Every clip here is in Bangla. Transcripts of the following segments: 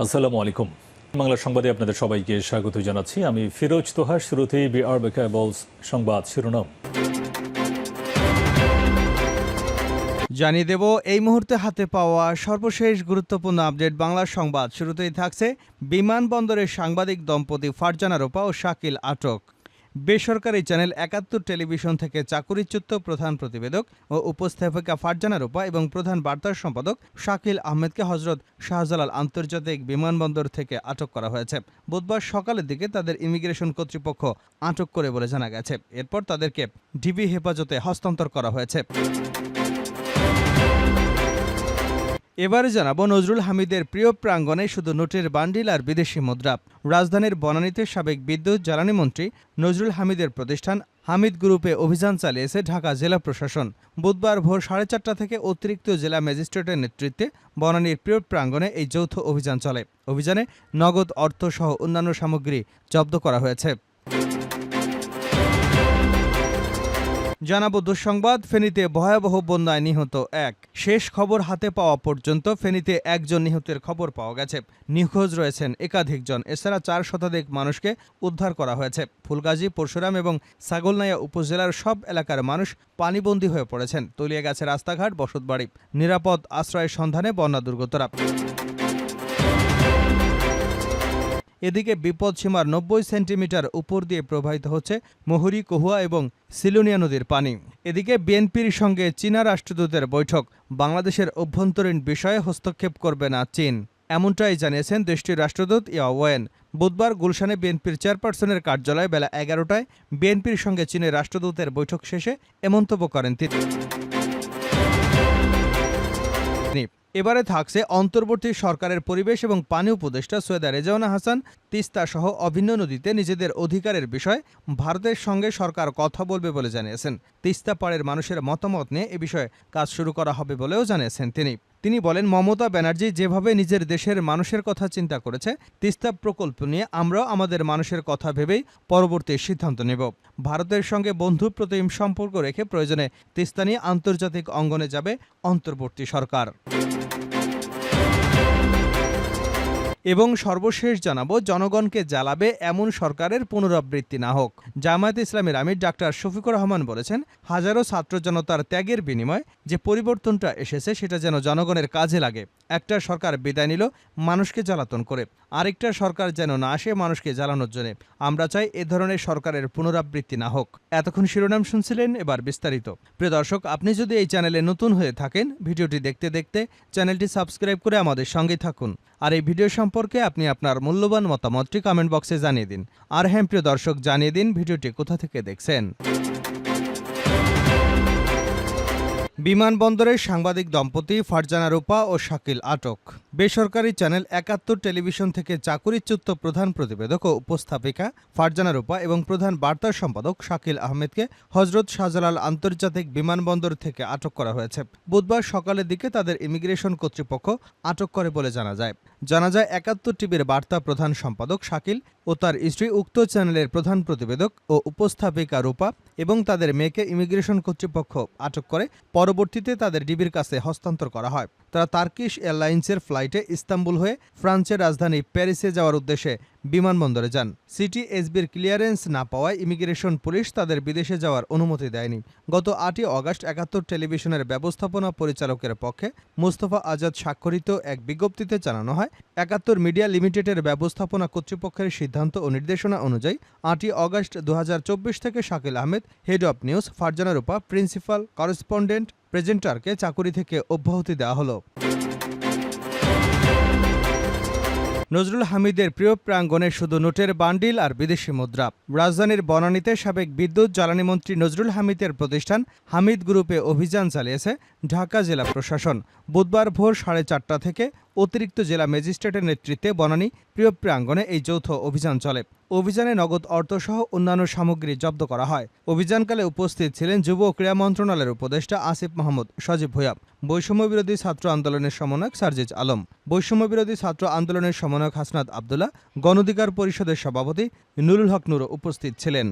আসসালামু আলাইকুম। বাংলা সংবাদে আপনাদের সবাইকে স্বাগত জানাচ্ছি। আমি ফিরোজ তোহা শুরুতেই বিআর বেকাবলস সংবাদ শিরোনাম। জানিয়ে দেব, এই মুহূর্তে হাতে পাওয়া সর্বশেষ গুরুত্বপূর্ণ আপডেট বাংলা সংবাদ। শুরুতেই থাকছে বিমানবন্দরের সাংবাদিক দম্পতি ফারজানা রোপা ও শাকিল আটক। বেসরকারি চ্যানেল একাত্তর টেলিভিশন থেকে চাকুরিচ্যুত প্রধান প্রতিবেদক ও উপস্থাপিকা ফারজানা রোপা এবং প্রধান বার্তার সম্পাদক শাকিল আহমেদকে হজরত শাহজালাল আন্তর্জাতিক বিমানবন্দর থেকে আটক করা হয়েছে। বুধবার সকালের দিকে তাদের ইমিগ্রেশন কর্তৃপক্ষ আটক করে বলে জানা গেছে। এরপর তাদেরকে ডিবি হেফাজতে হস্তান্তর করা হয়েছে। এবারে জানাব নজরুল হামিদের প্রিয় প্রাঙ্গণে শুধু নোটের বান্ডিল আর বিদেশি মুদ্রা। রাজধানীর বনানীতে সাবেক বিদ্যুৎ জ্বালানি মন্ত্রী নজরুল হামিদের প্রতিষ্ঠান হামিদ গ্রুপে অভিযান চালিয়েছে ঢাকা জেলা প্রশাসন। বুধবার ভোর সাড়ে চারটা থেকে অতিরিক্ত জেলা ম্যাজিস্ট্রেটের নেতৃত্বে বনানীর প্রিয় প্রাঙ্গণে এই যৌথ অভিযান চলে। অভিযানে নগদ অর্থসহ অন্যান্য সামগ্রী জব্দ করা হয়েছে। জানাব দুঃসংবাদ, ফেনীতে ভয়াবহ বন্যায় নিহত এক। শেষ খবর হাতে পাওয়া পর্যন্ত ফেনীতে একজন নিহতের খবর পাওয়া গেছে। নিখোঁজ রয়েছেন একাধিকজন। এছাড়া চার শতাধিক মানুষকে উদ্ধার করা হয়েছে। ফুলগাজী, পরশুরাম এবং ছাগলনাইয়া উপজেলার সব এলাকার মানুষ পানিবন্দী হয়ে পড়েছেন। তলিয়ে গেছে রাস্তাঘাট, বসতবাড়ি। নিরাপদ আশ্রয়ের সন্ধানে বন্যা দুর্গতরা। এদিকে বিপদসীমার নব্বই সেন্টিমিটার উপর দিয়ে প্রবাহিত হচ্ছে মহুরী, কহুয়া এবং সিলুনিয়া নদীর পানি। এদিকে বিএনপির সঙ্গে চীনা রাষ্ট্রদূতের বৈঠক। বাংলাদেশের অভ্যন্তরীণ বিষয়ে হস্তক্ষেপ করবে না চীন। এমনটাই জানিয়েছেন দেশটির রাষ্ট্রদূত ইয়া ওয়েন। বুধবার গুলশানে বিএনপির চেয়ারপারসনের কার্যালয়ে বেলা এগারোটায় বিএনপির সঙ্গে চীনের রাষ্ট্রদূতের বৈঠক শেষে এমন্তব্য করেন তিনি। এবারে থাকছে অন্তর্বর্তী সরকারের পরিবেশ এবং পানি উপদেষ্টা সৈয়দা রেজাউনা হাসান। তিস্তা সহ অভিন্ন নদীতে নিজেদের অধিকারের বিষয়ে ভারতের সঙ্গে সরকার কথা বলবে বলে জানিয়েছেন। তিস্তা পাড়ের মানুষের মতামত নিয়ে এ বিষয়ে কাজ শুরু করা হবে বলেও জানিয়েছেন তিনি। তিনি বলেন, মমতা ব্যানার্জি যেভাবে নিজের দেশের মানুষের কথা চিন্তা করেছে, তিস্তা প্রকল্প নিয়ে আমরাও আমাদের মানুষের কথা ভেবেই পরবর্তী সিদ্ধান্ত নেব। ভারতের সঙ্গে বন্ধু প্রতিম সম্পর্ক রেখে প্রয়োজনে তিস্তা নিয়ে আন্তর্জাতিক অঙ্গনে যাবে অন্তর্বর্তী সরকার। এবং সর্বশেষ জানাব, জনগণকে জ্বালাবে এমন সরকারের পুনরাবৃত্তি না হোক। জামায়াত ইসলামের আমির ডাক্তার শফিকুর রহমান বলেছেন, হাজারো ছাত্র জনতার ত্যাগের বিনিময়ে যে পরিবর্তনটা এসেছে সেটা যেন জনগণের কাজে লাগে। একটা সরকার বিদায় নিল, মানুষকে জ্বালাতন করে। আরেকটা সরকার যেন না আসে, মানুষকে জ্বালানোর জন্য। আমরা চাই এ ধরনের সরকারের পুনরাবৃত্তি না হোক। এতক্ষণ শিরোনাম শুনছিলেন এবার বিস্তারিত। প্রিয় দর্শক, আপনি যদি এই চ্যানেলে নতুন হয়ে থাকেন, ভিডিওটি দেখতে দেখতে চ্যানেলটি সাবস্ক্রাইব করে আমাদের সঙ্গে থাকুন। আর এই ভিডিও সম্পর্কে আপনি আপনার মূল্যবান মতামতটি কমেন্ট বক্সে জানিয়ে দিন। আর হ্যাঁ প্রিয় দর্শক, জানিয়ে দিন ভিডিওটি কোথা থেকে দেখছেন। বিমানবন্দরের সাংবাদিক দম্পতি ফারজানা রূপা ও শাকিল আটক। বেসরকারি চ্যানেল একাত্তর টেলিভিশন থেকে চাকুরিচ্যুত প্রধান প্রতিবেদক ও উপস্থাপিকা ফারজানা রূপা এবং প্রধান বার্তা সম্পাদক শাকিল আহমেদকে হজরত শাহজালাল আন্তর্জাতিক বিমানবন্দর থেকে আটক করা হয়েছে। বুধবার সকালের দিকে তাদের ইমিগ্রেশন কর্তৃপক্ষ আটক করে বলে জানা যায়। জানা যায় একাত্তর টিভির বার্তা প্রধান সম্পাদক শাকিল ও তার স্ত্রী উক্ত চ্যানেলের প্রধান প্রতিবেদক ও উপস্থাপিকা রূপা এবং তাদের মেয়েকে ইমিগ্রেশন কর্তৃপক্ষ আটক করে, পরবর্তীতে তাদের ডিবির কাছে হস্তান্তর করা হয়। তারা তার্কিশ এয়ারলাইন্সের ফ্লাইটে ইস্তাম্বুল হয়ে ফ্রান্সের রাজধানী প্যারিসে যাওয়ার উদ্দেশ্যে বিমানবন্দরে যান। সিটি এসবির ক্লিয়ারেন্স না পাওয়ায় ইমিগ্রেশন পুলিশ তাদের বিদেশে যাওয়ার অনুমতি দেয়নি। গত আটই অগাস্ট একাত্তর টেলিভিশনের ব্যবস্থাপনা পরিচালকের পক্ষে মুস্তফা আজাদ স্বাক্ষরিত এক বিজ্ঞপ্তিতে জানানো হয়, একাত্তর মিডিয়া লিমিটেডের ব্যবস্থাপনা কর্তৃপক্ষের সিদ্ধান্ত ও নির্দেশনা অনুযায়ী আটই অগাস্ট দু হাজার চব্বিশ থেকে Shakil Ahmed, head of news Farzana Rupa, principal correspondent প্রেজেন্টারকে চাকুরি থেকে অব্যাহতি দেওয়া হলো। নজরুল হামিদের প্রিয় প্রাঙ্গণে শুধু নোটের বান্ডিল আর বিদেশি মুদ্রা। রাজধানীর বনানীতে সাবেক বিদ্যুৎ জ্বালানি মন্ত্রী নজরুল হামিদের প্রতিষ্ঠান হামিদ গ্রুপে অভিযান চালিয়েছে ঢাকা জেলা প্রশাসন। বুধবার ভোর সাড়ে চারটা থেকে অতিরিক্ত জেলা ম্যাজিস্ট্রেটের নেতৃত্বে বনানী প্রিয় প্রাঙ্গণে এই যৌথ অভিযান চলে। অভিযানে নগদ অর্থসহ অন্যান্য সামগ্রী জব্দ করা হয়। অভিযানকালে উপস্থিত ছিলেন যুব ও ক্রীড়া মন্ত্রণালয়ের উপদেষ্টা আসিফ মাহমুদ, সজীব ভূয়া বৈষম্য বিরোধী ছাত্র আন্দোলনের সমন্বয়ক সার্জিজ আলম। বৈষম্য বিরোধী ছাত্র আন্দোলনের সমন্বয়ক হাসনাত আবদুল্লাহ। গণধিকার পরিষদের সভাপতি নুরুল হক নুরও উপস্থিত ছিলেন।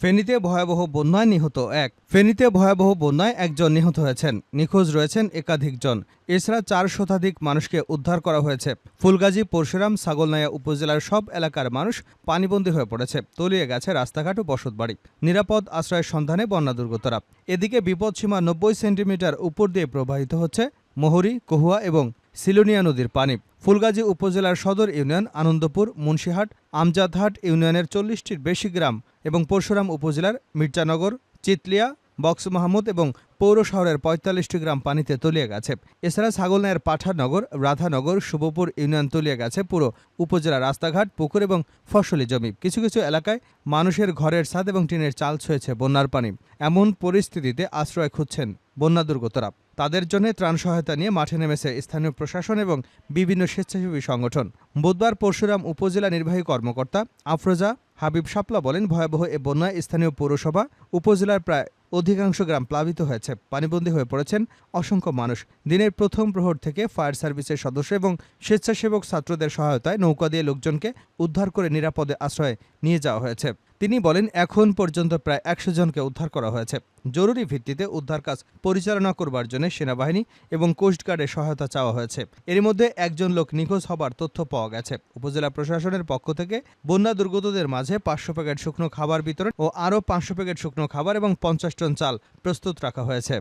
ফেনীতে ভয়াবহ বন্যায় নিহত এক। ফেনীতে ভয়াবহ বন্যায় একজন নিহত হয়েছেন। নিখোঁজ রয়েছেন একাধিক জন এছাড়া চার শতাধিক মানুষকে উদ্ধার করা হয়েছে। ফুলগাজী, পরশুরাম, ছাগলনাইয়া উপজেলার সব এলাকার মানুষ পানিবন্দী হয়ে পড়েছে। তলিয়ে গেছে রাস্তাঘাট ও বসতবাড়ি। নিরাপদ আশ্রয়ের সন্ধানে বন্যা দুর্গতরা। এদিকে বিপদসীমা নব্বই সেন্টিমিটার উপর দিয়ে প্রবাহিত হচ্ছে মোহরী, কহুয়া এবং সিলোনিয়া নদীর পানি। ফুলগাজী উপজেলার সদর ইউনিয়ন আনন্দপুর, মুন্সিহাট, আমজাদহাট ইউনিয়নের চল্লিশটির বেশি গ্রাম এবং পরশুরাম উপজেলার মির্জানগর, চিতলিয়া, বক্স মাহমুদ এবং পৌর শহরের পঁয়তাল্লিশটি গ্রাম পানিতে তলিয়ে গেছে। এছাড়া ছাগলনায়ের পাঠানগর রাধানগর, শুভপুর ইউনিয়ন তলিয়ে গেছে পুরো উপজেলা রাস্তাঘাট, পুকুর এবং ফসলি জমি। কিছু কিছু এলাকায় মানুষের ঘরের ছাদ এবং টিনের চাল ছুঁয়েছে বন্যার পানি। এমন পরিস্থিতিতে আশ্রয় খুঁজছেন বন্যা দুর্গতরা। তাদের জন্য ত্রাণ সহায়তা নিয়ে মাঠে নেমেছে স্থানীয় প্রশাসন এবং বিভিন্ন স্বেচ্ছাসেবী সংগঠন। বুধবার পরশুরাম উপজেলা নির্বাহী কর্মকর্তা আফরোজা হাবিব শাপলা বলেন, ভয়াবহ এ বন্যায় স্থানীয় পৌরসভা উপজেলার প্রায় অধিকাংশ গ্রাম প্লাবিত হয়েছে, পানিবন্দী হয়ে পড়েছেন অসংখ্য মানুষ। দিনের প্রথম প্রহর থেকে ফায়ার সার্ভিসের সদস্য এবং স্বেচ্ছাসেবক ছাত্রদের সহায়তায় নৌকা দিয়ে লোকজনকে উদ্ধার করে নিরাপদে আশ্রয়ে নিয়ে যাওয়া হয়েছে। তিনি বলেন, এখন পর্যন্ত প্রায় একশো জনকে উদ্ধার করা হয়েছে। জরুরি ভিত্তিতে উদ্ধার কাজ পরিচালনা করবার জন্য সেনাবাহিনী এবং কোস্টগার্ডের সহায়তা চাওয়া হয়েছে। এর মধ্যে একজন লোক নিখোঁজ হবার তথ্য পাওয়া গেছে। উপজেলা প্রশাসনের পক্ষ থেকে বন্যা দুর্গতদের মাঝে পাঁচশো প্যাকেট শুকনো খাবার বিতরণ ও আরও পাঁচশো প্যাকেট শুকনো খাবার এবং পঞ্চাশ টন চাল প্রস্তুত রাখা হয়েছে।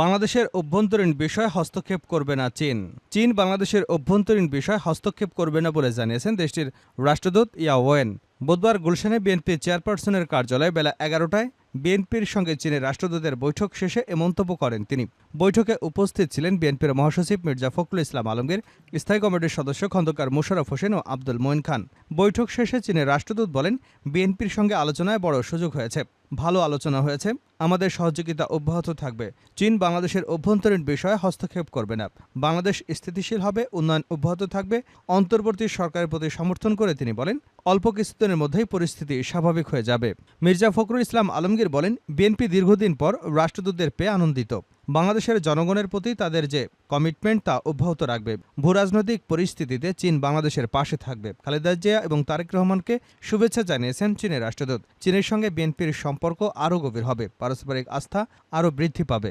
বাংলাদেশের অভ্যন্তরীণ বিষয়ে হস্তক্ষেপ করবে না চীন। চীন বাংলাদেশের অভ্যন্তরীণ বিষয়ে হস্তক্ষেপ করবে না বলে জানিয়েছেন দেশটির রাষ্ট্রদূত ইয়া ওয়েন বুধবার গুলশানে বিএনপি চেয়ারপারসনের কার্যালয়ে বেলা এগারোটায় বিএনপির সঙ্গে চীনের রাষ্ট্রদূতের বৈঠক শেষে এ মন্তব্য করেন তিনি। বৈঠকে উপস্থিত ছিলেন বিএনপির মহাসচিব মির্জা ফখরুল ইসলাম আলমগীর, স্থায়ী কমিটির সদস্য খন্দকার মুশারফ হোসেন ও আব্দুল মঈন খান। বৈঠক শেষে চীনের রাষ্ট্রদূত বলেন, বিএনপির সঙ্গে আলোচনায় বড় সুযোগ হয়েছে। ভালো আলোচনা হয়েছে। আমাদের সহযোগিতা অব্যাহত থাকবে। চীন বাংলাদেশের অভ্যন্তরীণ বিষয়ে হস্তক্ষেপ করবে না। বাংলাদেশ স্থিতিশীল হবে, উন্নয়ন অব্যাহত থাকবে, অন্তর্বর্তী সরকারের প্রতি সমর্থন করে তিনি বলেন, অল্প কিছুদিনের মধ্যেই পরিস্থিতি স্বাভাবিক হয়ে যাবে। মির্জা ফখরুল ইসলাম আলমগীর বলেন, বিএনপি দীর্ঘদিন পর রাষ্ট্রদূতদের পেয়ে আনন্দিত। বাংলাদেশের জনগণের প্রতি তাদের যে কমিটমেন্ট তা অব্যাহত রাখবে। ভূরাজনৈতিক পরিস্থিতিতে চীন বাংলাদেশের পাশে থাকবে। খালেদা জিয়া এবং তারেক রহমানকে শুভেচ্ছা জানিয়েছেন চীনের রাষ্ট্রদূত। চীনের সঙ্গে বিএনপির সম্পর্ক আরও গভীর হবে। পারস্পরিক আস্থা আরও বৃদ্ধি পাবে।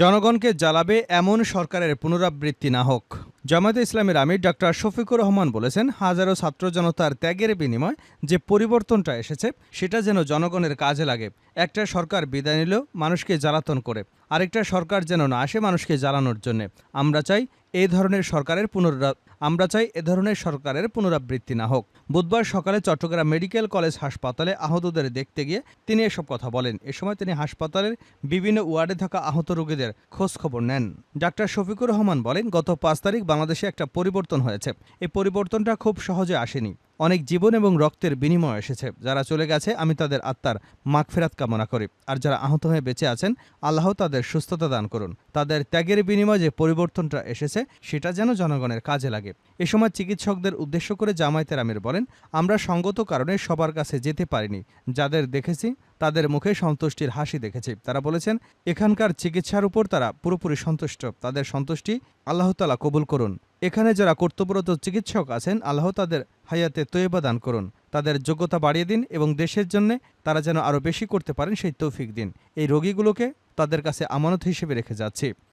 জনগণকে জ্বালাবে এমন সরকারের পুনরাবৃত্তি না হোক। জামায়াতে ইসলামের আমির ডক্টর শফিকুর রহমান বলেছেন, হাজারো ছাত্র জনতার ত্যাগের বিনিময় যে পরিবর্তনটা এসেছে, সেটা যেন জনগণের কাজে লাগে। একটা সরকার বিদায় নিল মানুষকে জ্বালাতন করে, আরেকটা সরকার যেন না আসে মানুষকে জ্বালানোর জন্য। আমরা চাই এই ধরনের সরকারের পুনরা, আমরা চাই এ ধরনের সরকারের পুনরাবৃত্তি না হোক। বুধবার সকালে চট্টগ্রাম মেডিকেল কলেজ হাসপাতালে আহতদের দেখতে গিয়ে তিনি এসব কথা বলেন। এ সময় তিনি হাসপাতালের বিভিন্ন ওয়ার্ডে থাকা আহত রোগীদের খোঁজখবর নেন। ডাক্তার শফিকুর রহমান বলেন, গত পাঁচ তারিখ বাংলাদেশে একটা পরিবর্তন হয়েছে। এই পরিবর্তনটা খুব সহজে আসেনি। অনেক জীবন এবং রক্তের বিনিময় এসেছে। যারা চলে গেছে, আমি তাদের আত্মার মাগফেরাত কামনা করি। আর যারা আহত হয়ে বেঁচে আছেন, আল্লাহ তাদের সুস্থতা দান করুন। তাদের ত্যাগের বিনিময়ে যে পরিবর্তনটা এসেছে, সেটা যেন জনগণের কাজে লাগে। এ সময় চিকিৎসকদের উদ্দেশ্য করে জামায়াতের আমির বলেন, আমরা সঙ্গত কারণে সবার কাছে যেতে পারিনি। যাদের দেখেছি, তাদের মুখে সন্তুষ্টির হাসি দেখেছি। তারা বলেছেন, এখানকার চিকিৎসার উপর তারা পুরোপুরি সন্তুষ্ট। তাদের সন্তুষ্টি আল্লাহতালা কবুল করুন। এখানে যারা কর্তব্যরত চিকিৎসক আছেন, আল্লাহ তাদের হায়াতে তৈবা দান করুন। তাদের যোগ্যতা বাড়িয়ে দিন এবং দেশের জন্য তারা যেন আরও বেশি করতে পারেন, সেই তৌফিক দিন। এই রোগীগুলোকে তাদের কাছে আমানত হিসেবে রেখে যাচ্ছি।